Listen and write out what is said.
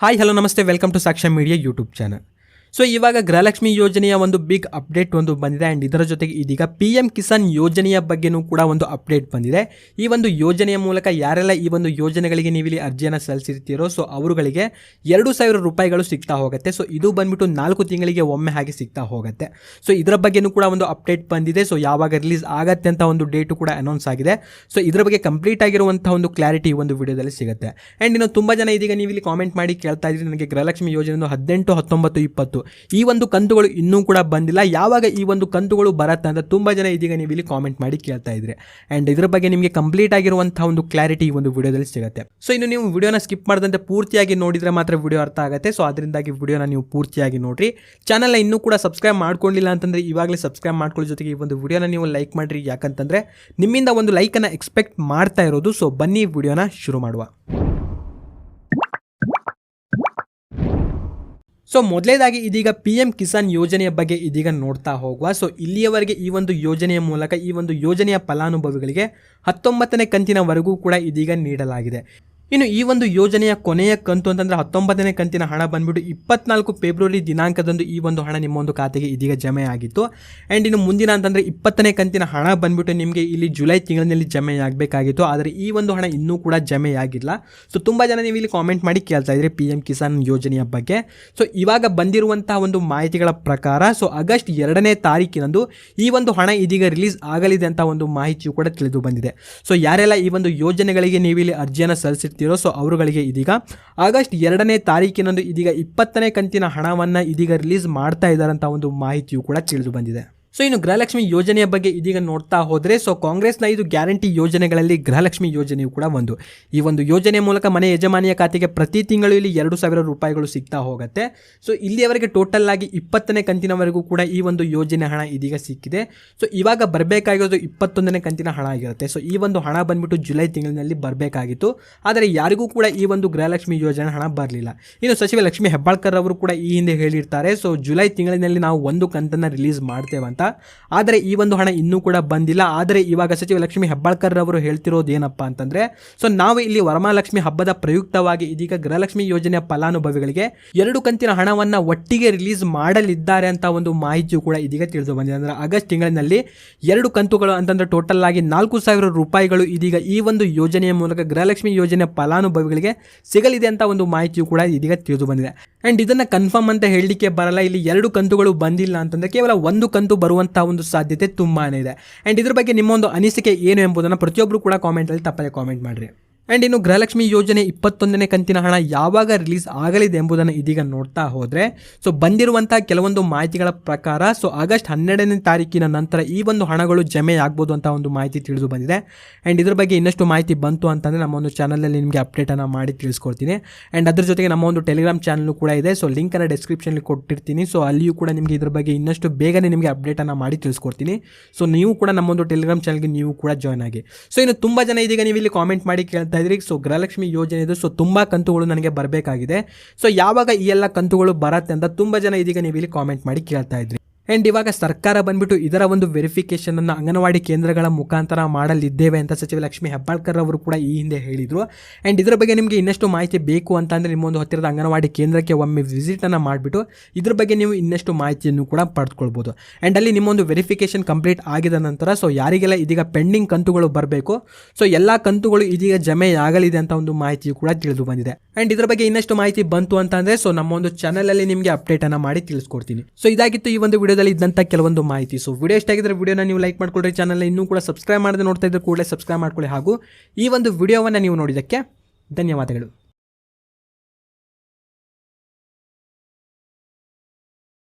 Hi hello నమస్తే welcome to Sakshyam media YouTube channel. So ಇವಾಗ ಗೃಹಲಕ್ಷ್ಮಿ ಯೋಜನೆಯ ಒಂದು ಬಿಗ್ ಅಪ್ಡೇಟ್ ಒಂದು ಬಂದಿದೆ. ಆ್ಯಂಡ್ ಇದರ ಜೊತೆಗೆ ಇದೀಗ ಪಿ ಎಂ ಕಿಸಾನ್ ಯೋಜನೆಯ ಬಗ್ಗೆನೂ ಕೂಡ ಒಂದು ಅಪ್ಡೇಟ್ ಬಂದಿದೆ. ಈ ಒಂದು ಯೋಜನೆಯ ಮೂಲಕ ಯಾರೆಲ್ಲ ಈ ಒಂದು ಯೋಜನೆಗಳಿಗೆ ನೀವು ಇಲ್ಲಿ ಅರ್ಜಿಯನ್ನು ಸಲ್ಲಿಸಿರ್ತೀರೋ ಸೊ ಅವರುಗಳಿಗೆ ಎರಡು ಸಾವಿರ ರೂಪಾಯಿಗಳು ಸಿಗ್ತಾ ಹೋಗುತ್ತೆ. ಸೊ ಇದು ಬಂದ್ಬಿಟ್ಟು ನಾಲ್ಕು ತಿಂಗಳಿಗೆ ಒಮ್ಮೆ ಹಾಗೆ ಸಿಗ್ತಾ ಹೋಗುತ್ತೆ. ಸೊ ಇದರ ಬಗ್ಗೆನೂ ಕೂಡ ಒಂದು ಅಪ್ಡೇಟ್ ಬಂದಿದೆ. ಸೊ ಯಾವಾಗ ರಿಲೀಸ್ ಆಗತ್ತೆ ಅಂತ ಒಂದು ಡೇಟು ಕೂಡ ಅನೌನ್ಸ್ ಆಗಿದೆ. ಸೊ ಇದರ ಬಗ್ಗೆ ಕಂಪ್ಲೀಟ್ ಆಗಿರುವಂಥ ಒಂದು ಕ್ಲಾರಿಟಿ ಒಂದು ವಿಡಿಯೋದಲ್ಲಿ ಸಿಗುತ್ತೆ. ಆ್ಯಂಡ್ ಇನ್ನು ತುಂಬ ಜನ ಇದೀಗ ನೀವು ಇಲ್ಲಿ ಕಾಮೆಂಟ್ ಮಾಡಿ ಕೇಳ್ತಾ ಇದ್ದೀರಿ. ನನಗೆ ಗೃಹಲಕ್ಷ್ಮಿ ಯೋಜನೆ ಹದಿನೆಂಟು ಹತ್ತೊಂಬತ್ತು ಇಪ್ಪತ್ತು ಈ ಒಂದು ಕಂತುಗಳು ಇನ್ನೂ ಕೂಡ ಬಂದಿಲ್ಲ. ಯಾವಾಗ ಈ ಒಂದು ಕಂತುಗಳು ಬರತ್ತೆ ಅಂತ ತುಂಬ ಜನ ಇದೀಗ ನೀವು ಇಲ್ಲಿ ಕಾಮೆಂಟ್ ಮಾಡಿ ಕೇಳ್ತಾ ಇದ್ರಿ. ಆ್ಯಂಡ್ ಇದ್ರ ಬಗ್ಗೆ ನಿಮಗೆ ಕಂಪ್ಲೀಟ್ ಆಗಿರುವಂಥ ಒಂದು ಕ್ಲಾರಿಟಿ ಈ ಒಂದು ವಿಡಿಯೋದಲ್ಲಿ ಸಿಗುತ್ತೆ. ಸೊ ಇನ್ನು ನೀವು ವಿಡಿಯೋನ ಸ್ಕಿಪ್ ಮಾಡದಂತೆ ಪೂರ್ತಿಯಾಗಿ ನೋಡಿದರೆ ಮಾತ್ರ ವಿಡಿಯೋ ಅರ್ಥ ಆಗುತ್ತೆ. ಸೊ ಅದರಿಂದಾಗಿ ವಿಡಿಯೋನ ನೀವು ಪೂರ್ತಿಯಾಗಿ ನೋಡಿರಿ. ಚಾನಲ್ನ ಇನ್ನೂ ಕೂಡ ಸಬ್ಸ್ಕ್ರೈಬ್ ಮಾಡ್ಕೊಂಡಿಲ್ಲ ಅಂತಂದರೆ ಇವಾಗಲೇ ಸಬ್ಸ್ಕ್ರೈಬ್ ಮಾಡ್ಕೊಳ್ಳೋ ಜೊತೆಗೆ ಈ ಒಂದು ವಿಡಿಯೋನ ನೀವು ಲೈಕ್ ಮಾಡಿರಿ. ಯಾಕಂತಂದರೆ ನಿಮ್ಮಿಂದ ಒಂದು ಲೈಕನ್ನು ಎಕ್ಸ್ಪೆಕ್ಟ್ ಮಾಡ್ತಾ ಇರೋದು. ಸೊ ಬನ್ನಿ ವಿಡಿಯೋನ ಶುರು ಮಾಡುವ. ಸೊ ಮೊದಲೇದಾಗಿ ಇದೀಗ ಪಿ ಎಂ ಕಿಸಾನ್ ಯೋಜನೆಯ ಬಗ್ಗೆ ಇದೀಗ ನೋಡ್ತಾ ಹೋಗುವ. ಸೊ ಇಲ್ಲಿಯವರೆಗೆ ಈ ಒಂದು ಯೋಜನೆಯ ಮೂಲಕ ಈ ಒಂದು ಯೋಜನೆಯ ಫಲಾನುಭವಿಗಳಿಗೆ ಹತ್ತೊಂಬತ್ತನೇ ಕಂತಿನವರೆಗೂ ಕೂಡ ಇದೀಗ ನೀಡಲಾಗಿದೆ. ಇನ್ನು ಈ ಒಂದು ಯೋಜನೆಯ ಕೊನೆಯ ಕಂತು ಅಂತಂದ್ರೆ ಹತ್ತೊಂಬತ್ತನೇ ಕಂತಿನ ಹಣ ಬಂದ್ಬಿಟ್ಟು ಇಪ್ಪತ್ನಾಲ್ಕು ಫೆಬ್ರವರಿ ದಿನಾಂಕದಂದು ಈ ಒಂದು ಹಣ ನಿಮ್ಮ ಒಂದು ಖಾತೆಗೆ ಇದೀಗ ಜಮೆ ಆಗಿತ್ತು. ಆ್ಯಂಡ್ ಇನ್ನು ಮುಂದಿನ ಅಂತಂದರೆ ಇಪ್ಪತ್ತನೇ ಕಂತಿನ ಹಣ ಬಂದ್ಬಿಟ್ಟು ನಿಮಗೆ ಇಲ್ಲಿ ಜುಲೈ ತಿಂಗಳಿನಲ್ಲಿ ಜಮೆ ಆಗಬೇಕಾಗಿತ್ತು. ಆದರೆ ಈ ಒಂದು ಹಣ ಇನ್ನೂ ಕೂಡ ಜಮೆ ಆಗಿಲ್ಲ. ಸೊ ತುಂಬ ಜನ ನೀವು ಇಲ್ಲಿ ಕಾಮೆಂಟ್ ಮಾಡಿ ಕೇಳ್ತಾ ಇದ್ರಿ ಪಿ ಎಂ ಕಿಸಾನ್ ಯೋಜನೆಯ ಬಗ್ಗೆ. ಸೊ ಇವಾಗ ಬಂದಿರುವಂತಹ ಒಂದು ಮಾಹಿತಿಗಳ ಪ್ರಕಾರ ಸೊ ಆಗಸ್ಟ್ ಎರಡನೇ ತಾರೀಕಿನಂದು ಈ ಒಂದು ಹಣ ಇದೀಗ ರಿಲೀಸ್ ಆಗಲಿದೆ ಅಂತ ಒಂದು ಮಾಹಿತಿಯು ಕೂಡ ತಿಳಿದು ಬಂದಿದೆ. ಸೊ ಯಾರೆಲ್ಲ ಈ ಒಂದು ಯೋಜನೆಗಳಿಗೆ ನೀವು ಇಲ್ಲಿ ಅರ್ಜಿಯನ್ನು ಸಲ್ಲಿಸಿರ್ತೀವಿ ಸೊ ಅವರುಗಳಿಗೆ ಇದೀಗ ಆಗಸ್ಟ್ ಎರಡನೇ ತಾರೀಕಿನಂದು ಇದೀಗ ಇಪ್ಪತ್ತನೇ ಕಂತಿನ ಹಣವನ್ನು ಇದೀಗ ರಿಲೀಸ್ ಮಾಡ್ತಾ ಇದ್ದಾರಂಥ ಒಂದು ಮಾಹಿತಿಯು ಕೂಡ ತಿಳಿದು ಬಂದಿದೆ. ಸೊ ಇನ್ನು ಗೃಹಲಕ್ಷ್ಮಿ ಯೋಜನೆಯ ಬಗ್ಗೆ ಇದೀಗ ನೋಡ್ತಾ ಹೋದರೆ ಸೊ ಕಾಂಗ್ರೆಸ್ನ ಇದು ಗ್ಯಾರಂಟಿ ಯೋಜನೆಗಳಲ್ಲಿ ಗೃಹಲಕ್ಷ್ಮಿ ಯೋಜನೆಯು ಕೂಡ ಒಂದು. ಈ ಒಂದು ಯೋಜನೆ ಮೂಲಕ ಮನೆ ಯಜಮಾನಿಯ ಖಾತೆಗೆ ಪ್ರತಿ ತಿಂಗಳು ಇಲ್ಲಿ ಎರಡು ಸಾವಿರ ರೂಪಾಯಿಗಳು ಸಿಗ್ತಾ ಹೋಗುತ್ತೆ. ಸೊ ಇಲ್ಲಿಯವರೆಗೆ ಟೋಟಲ್ ಆಗಿ ಇಪ್ಪತ್ತನೇ ಕಂತಿನವರೆಗೂ ಕೂಡ ಈ ಒಂದು ಯೋಜನೆ ಹಣ ಇದೀಗ ಸಿಕ್ಕಿದೆ. ಸೊ ಇವಾಗ ಬರಬೇಕಾಗಿರೋದು ಇಪ್ಪತ್ತೊಂದನೇ ಕಂತಿನ ಹಣ ಆಗಿರುತ್ತೆ. ಸೊ ಈ ಒಂದು ಹಣ ಬಂದ್ಬಿಟ್ಟು ಜುಲೈ ತಿಂಗಳಿನಲ್ಲಿ ಬರಬೇಕಾಗಿತ್ತು. ಆದರೆ ಯಾರಿಗೂ ಕೂಡ ಈ ಒಂದು ಗೃಹಲಕ್ಷ್ಮಿ ಯೋಜನೆ ಹಣ ಬರಲಿಲ್ಲ. ಇನ್ನು ಸಚಿವ ಲಕ್ಷ್ಮಿ ಹೆಬ್ಬಾಳ್ಕರ್ ಅವರು ಕೂಡ ಈ ಹಿಂದೆ ಹೇಳಿರ್ತಾರೆ ಸೊ ಜುಲೈ ತಿಂಗಳಿನಲ್ಲಿ ನಾವು ಒಂದು ಕಂತನ್ನು ರಿಲೀಸ್ ಮಾಡ್ತೇವೆ ಅಂತ ಆದರೆ ಈ ಒಂದು ಹಣ ಇನ್ನೂ ಕೂಡ ಬಂದಿಲ್ಲ. ಆದರೆ ಇವಾಗ ಸಚಿವ ಲಕ್ಷ್ಮಿ ಹೆಬ್ಬಾಳ್ಕರ್ ಅವರು ಹೇಳ್ತಿರೋದು ಏನಪ್ಪ ಅಂತಂದ್ರೆ, ಸೊ ನಾವು ಇಲ್ಲಿ ವರಮಹಾಲಕ್ಷ್ಮಿ ಹಬ್ಬದ ಪ್ರಯುಕ್ತವಾಗಿ ಇದೀಗ ಗೃಹಲಕ್ಷ್ಮಿ ಯೋಜನೆಯ ಫಲಾನುಭವಿಗಳಿಗೆ ಎರಡು ಕಂತಿನ ಹಣವನ್ನು ಒಟ್ಟಿಗೆ ರಿಲೀಸ್ ಮಾಡಲಿದ್ದಾರೆ ಅಂತ ಒಂದು ಮಾಹಿತಿಯು ಕೂಡ ಇದೀಗ ತಿಳಿದು ಬಂದಿದೆ. ಅಂದ್ರೆ ಆಗಸ್ಟ್ ತಿಂಗಳಿನಲ್ಲಿ ಎರಡು ಕಂತುಗಳು ಅಂತಂದ್ರೆ ಟೋಟಲ್ ಆಗಿ ನಾಲ್ಕು ಸಾವಿರ ರೂಪಾಯಿಗಳು ಇದೀಗ ಈ ಒಂದು ಯೋಜನೆಯ ಮೂಲಕ ಗೃಹಲಕ್ಷ್ಮಿ ಯೋಜನೆಯ ಫಲಾನುಭವಿಗಳಿಗೆ ಸಿಗಲಿದೆ ಅಂತ ಒಂದು ಮಾಹಿತಿಯು ಕೂಡ ಇದೀಗ ತಿಳಿದು ಬಂದಿದೆ. ಅಂಡ್ ಇದನ್ನ ಕನ್ಫರ್ಮ್ ಅಂತ ಹೇಳಲಿಕ್ಕೆ ಬರಲ್ಲ. ಇಲ್ಲಿ ಎರಡು ಕಂತುಗಳು ಬಂದಿಲ್ಲ ಅಂತಂದ್ರೆ ಕೇವಲ ಒಂದು ಕಂತು ಬರುವಂತಹ ಒಂದು ಸಾಧ್ಯತೆ ತುಂಬಾ ಇದೆ. ಅಂಡ್ ಇದ್ರ ಬಗ್ಗೆ ನಿಮ್ಮ ಒಂದು ಅನಿಸಿಕೆ ಏನು ಎಂಬುದನ್ನು ಪ್ರತಿಯೊಬ್ಬರು ಕೂಡ ಕಾಮೆಂಟಲ್ಲಿ ತಪ್ಪದೆ ಕಾಮೆಂಟ್ ಮಾಡಿರಿ. ಆ್ಯಂಡ್ ಇನ್ನು ಗೃಹಲಕ್ಷ್ಮಿ ಯೋಜನೆ ಇಪ್ಪತ್ತೊಂದನೇ ಕಂತಿನ ಹಣ ಯಾವಾಗ ರಿಲೀಸ್ ಆಗಲಿದೆ ಎಂಬುದನ್ನು ಇದೀಗ ನೋಡ್ತಾ ಹೋದರೆ ಸೊ ಬಂದಿರುವಂಥ ಕೆಲವೊಂದು ಮಾಹಿತಿಗಳ ಪ್ರಕಾರ ಸೊ ಆಗಸ್ಟ್ ಹನ್ನೆರಡನೇ ತಾರೀಕಿನ ನಂತರ ಈ ಒಂದು ಹಣಗಳು ಜಮೆ ಆಗ್ಬೋದು ಅಂತ ಒಂದು ಮಾಹಿತಿ ತಿಳಿದು ಬಂದಿದೆ. ಆ್ಯಂಡ್ ಇದ್ರ ಬಗ್ಗೆ ಇನ್ನಷ್ಟು ಮಾಹಿತಿ ಬಂತು ಅಂತಂದರೆ ನಮ್ಮ ಒಂದು ಚಾನಲಲ್ಲಿ ನಿಮಗೆ ಅಪ್ಡೇಟನ್ನು ಮಾಡಿ ತಿಳಿಸ್ಕೊಡ್ತೀನಿ. ಆ್ಯಂಡ್ ಅದ್ರ ಜೊತೆಗೆ ನಮ್ಮ ಒಂದು ಟೆಲಿಗ್ರಾಮ್ ಚಾನಲ್ ಕೂಡ ಇದೆ ಸೊ ಲಿಂಕನ್ನು ಡಿಸ್ಕ್ರಿಪ್ಷನಲ್ಲಿ ಕೊಟ್ಟಿರ್ತೀನಿ. ಸೊ ಅಲ್ಲಿಯೂ ಕೂಡ ನಿಮಗೆ ಇದ್ರ ಬಗ್ಗೆ ಇನ್ನಷ್ಟು ಬೇಗನೆ ನಿಮಗೆ ಅಪ್ಡೇಟನ್ನು ಮಾಡಿ ತಿಳಿಸ್ಕೊಡ್ತೀನಿ. ಸೊ ನೀವು ಕೂಡ ನಮ್ಮೊಂದು ಟೆಲಿಗ್ರಾಮ್ ಚಾನಲ್ಗೆ ನೀವು ಕೂಡ ಜಾಯ್ನ್ ಆಗಿ. ಸೊ ಇನ್ನು ತುಂಬ ಜನ ಇದೀಗ ನೀವು ಇಲ್ಲಿ ಕಾಮೆಂಟ್ ಮಾಡಿ ಕೇಳ್ತಾ ಇದ್ರಿ ಸೊ ಗೃಹಲಕ್ಷ್ಮಿ ಯೋಜನೆ ಇದು. ಸೊ ತುಂಬ ಕಂತುಗಳು ನನಗೆ ಬರಬೇಕಾಗಿದೆ. ಸೊ ಯಾವಾಗ ಈ ಎಲ್ಲ ಕಂತುಗಳು ಬರತ್ತೆ ಅಂತ ತುಂಬ ಜನ ಇದೀಗ ನೀವು ಇಲ್ಲಿ ಕಾಮೆಂಟ್ ಮಾಡಿ ಕೇಳ್ತಾ ಇದ್ರಿ. ಆ್ಯಂಡ್ ಇವಾಗ ಸರ್ಕಾರ ಬಂದ್ಬಿಟ್ಟು ಇದರ ಒಂದು ವೆರಿಫಿಕೇಶನ್ ಅನ್ನು ಅಂಗನವಾಡಿ ಕೇಂದ್ರಗಳ ಮುಖಾಂತರ ಮಾಡಲಿದ್ದೇವೆ ಅಂತ ಸಚಿವ ಲಕ್ಷ್ಮಿ ಹೆಬ್ಬಾಳ್ಕರ್ ಅವರು ಕೂಡ ಈ ಹಿಂದೆ ಹೇಳಿದರು. ಆ್ಯಂಡ್ ಇದರ ಬಗ್ಗೆ ನಿಮಗೆ ಇನ್ನಷ್ಟು ಮಾಹಿತಿ ಬೇಕು ಅಂತ ಅಂದರೆ ನಿಮ್ಮೊಂದು ಹತ್ತಿರದ ಅಂಗನವಾಡಿ ಕೇಂದ್ರಕ್ಕೆ ಒಮ್ಮೆ ವಿಸಿಟನ್ನು ಮಾಡಿಬಿಟ್ಟು ಇದ್ರ ಬಗ್ಗೆ ನೀವು ಇನ್ನಷ್ಟು ಮಾಹಿತಿಯನ್ನು ಕೂಡ ಪಡೆದುಕೊಳ್ಬೋದು ಆ್ಯಂಡ್ ಅಲ್ಲಿ ನಿಮ್ಮೊಂದು ವೆರಿಫಿಕೇಶನ್ ಕಂಪ್ಲೀಟ್ ಆಗಿದ ನಂತರ ಸೊ ಯಾರಿಗೆಲ್ಲ ಇದೀಗ ಪೆಂಡಿಂಗ್ ಕಂತುಗಳು ಬರಬೇಕು ಸೊ ಎಲ್ಲ ಕಂತುಗಳು ಇದೀಗ ಜಮೆ ಆಗಲಿದೆ ಅಂತ ಒಂದು ಮಾಹಿತಿಯು ಕೂಡ ತಿಳಿದು ಬಂದಿದೆ. ಆ್ಯಂಡ್ ಇದ್ರ ಬಗ್ಗೆ ಇನ್ನಷ್ಟು ಮಾಹಿತಿ ಬಂತು ಅಂತಂದರೆ ಸೊ ನಮ್ಮ ಒಂದು ಚಾನಲಲ್ಲಿ ನಿಮಗೆ ಅಪ್ಡೇಟನ್ನು ಮಾಡಿ ತಿಳಿಸ್ಕೊಡ್ತೀನಿ. ಸೊ ಇದಾಗಿತ್ತು ಈ ಒಂದು ವಿಡಿಯೋದಲ್ಲಿ ಇದ್ದಂಥ ಕೆಲವೊಂದು ಮಾಹಿತಿ. ಸೊ ವಿಡಿಯೋ ಎಷ್ಟಾಗಿದ್ರೆ ವಿಡಿಯೋನ ನೀವು ಲೈಕ್ ಮಾಡ್ಕೊಳ್ರಿ ಚಾನಲ್ ಇನ್ನೂ ಕೂಡ ಸಬ್ಸ್ಕ್ರೈಬ್ ಮಾಡದೆ ನೋಡ್ತಾ ಇದ್ರೆ ಕೂಡಲೇ ಸಬ್ಸ್ಕ್ರೈಬ್ ಮಾಡ್ಕೊಳ್ಳಿ. ಹಾಗೂ ಈ ಒಂದು ವಿಡಿಯೋವನ್ನು ನೀವು ನೋಡಿದ್ದಕ್ಕೆ ಧನ್ಯವಾದಗಳು.